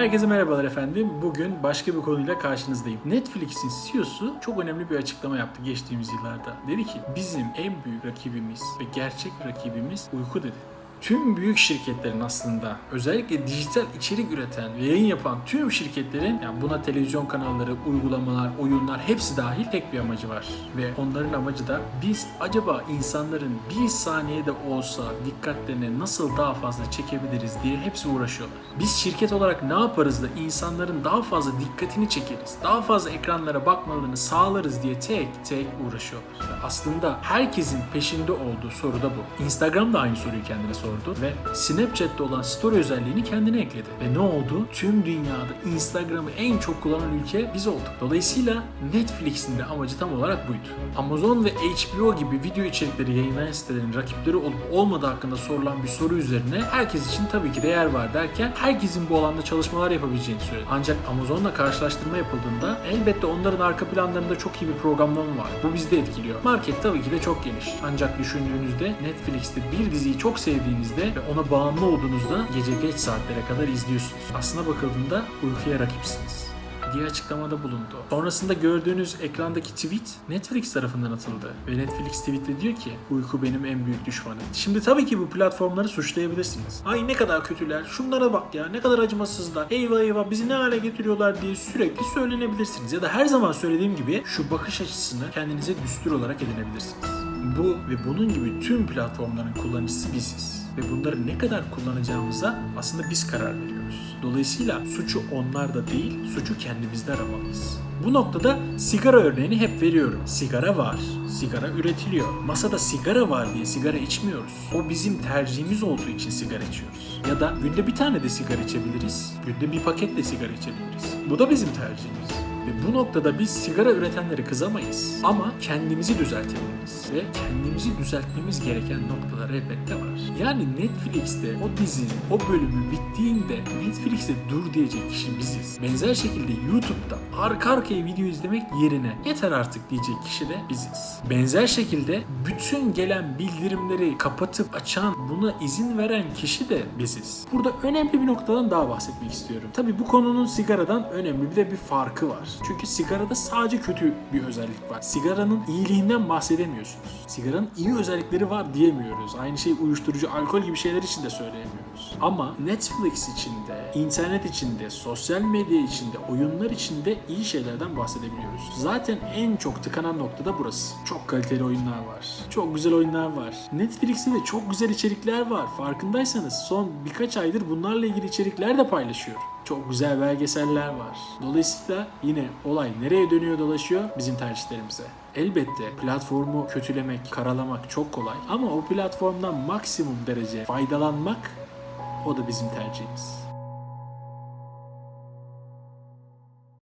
Herkese merhabalar efendim. Bugün başka bir konuyla karşınızdayım. Netflix'in CEO'su çok önemli bir açıklama yaptı geçtiğimiz yıllarda. Dedi ki bizim en büyük rakibimiz ve gerçek rakibimiz uyku dedi. Tüm büyük şirketlerin aslında özellikle dijital içerik üreten ve yayın yapan tüm şirketlerin yani buna televizyon kanalları, uygulamalar, oyunlar hepsi dahil tek bir amacı var. Ve onların amacı da biz acaba insanların bir saniyede olsa dikkatlerini nasıl daha fazla çekebiliriz diye hepsi uğraşıyorlar. Biz şirket olarak ne yaparız da insanların daha fazla dikkatini çekeriz, daha fazla ekranlara bakmalarını sağlarız diye tek tek uğraşıyorlar. Ve Aslında herkesin peşinde olduğu soru da bu. Instagram da aynı soruyu kendine sordu ve Snapchat'te olan story özelliğini kendine ekledi. Ve ne oldu? Tüm dünyada Instagram'ı en çok kullanan ülke biz olduk. Dolayısıyla Netflix'in de amacı tam olarak buydu. Amazon ve HBO gibi video içerikleri yayınlayan sitelerin rakipleri olup olmadığı hakkında sorulan bir soru üzerine herkes için tabii ki değer var derken herkesin bu alanda çalışmalar yapabileceğini söyledi. Ancak Amazon'la karşılaştırma yapıldığında elbette onların arka planlarında çok iyi bir programlama var. Bu bizi de etkiliyor. Market tabii ki de çok geniş. Ancak düşündüğünüzde Netflix'te bir diziyi çok sevdiğinizde ve ona bağımlı olduğunuzda gece geç saatlere kadar izliyorsunuz. Aslına bakıldığında uykuya rakipsiniz diye açıklamada bulundu. Sonrasında gördüğünüz ekrandaki tweet Netflix tarafından atıldı. Ve Netflix tweetle diyor ki uyku benim en büyük düşmanım. Şimdi tabii ki bu platformları suçlayabilirsiniz. Ay ne kadar kötüler, şunlara bak ya ne kadar acımasızlar, eyvah eyvah bizi ne hale getiriyorlar diye sürekli söylenebilirsiniz. Ya da her zaman söylediğim gibi şu bakış açısını kendinize düstur olarak edinebilirsiniz. Bu ve bunun gibi tüm platformların kullanıcısı biziz. Ve bunları ne kadar kullanacağımıza aslında biz karar veriyoruz. Dolayısıyla suçu onlarda değil, suçu kendimizde aramalıyız. Bu noktada sigara örneğini hep veriyorum. Sigara var, sigara üretiliyor. Masada sigara var diye sigara içmiyoruz. O bizim tercihimiz olduğu için sigara içiyoruz. Ya da günde bir tane de sigara içebiliriz, günde bir paket de sigara içebiliriz. Bu da bizim tercihimiz. Bu noktada biz sigara üretenleri kızamayız. Ama kendimizi düzeltebiliriz. Ve kendimizi düzeltmemiz gereken noktalar elbette var. Yani Netflix'te o dizinin o bölümü bittiğinde Netflix'te dur diyecek kişi biziz. Benzer şekilde YouTube'da arka arkaya video izlemek yerine yeter artık diyecek kişi de biziz. Benzer şekilde bütün gelen bildirimleri kapatıp açan, buna izin veren kişi de biziz. Burada önemli bir noktadan daha bahsetmek istiyorum. Tabii bu konunun sigaradan önemli bir de bir farkı var. Çünkü sigarada sadece kötü bir özellik var. Sigaranın iyiliğinden bahsedemiyorsunuz. Sigaranın iyi özellikleri var diyemiyoruz. Aynı şey uyuşturucu, alkol gibi şeyler için de söyleyemiyoruz. Ama Netflix içinde, internet içinde, sosyal medya içinde, oyunlar içinde iyi şeylerden bahsedebiliyoruz. Zaten en çok tıkanan nokta da burası. Çok kaliteli oyunlar var. Çok güzel oyunlar var. Netflix'te de çok güzel içerikler var. Farkındaysanız son birkaç aydır bunlarla ilgili içerikler de paylaşıyor. Çok güzel belgeseller var. Dolayısıyla yine olay nereye dönüyor dolaşıyor? Bizim tercihlerimize. Elbette platformu kötülemek, karalamak çok kolay ama o platformdan maksimum derece faydalanmak o da bizim tercihimiz.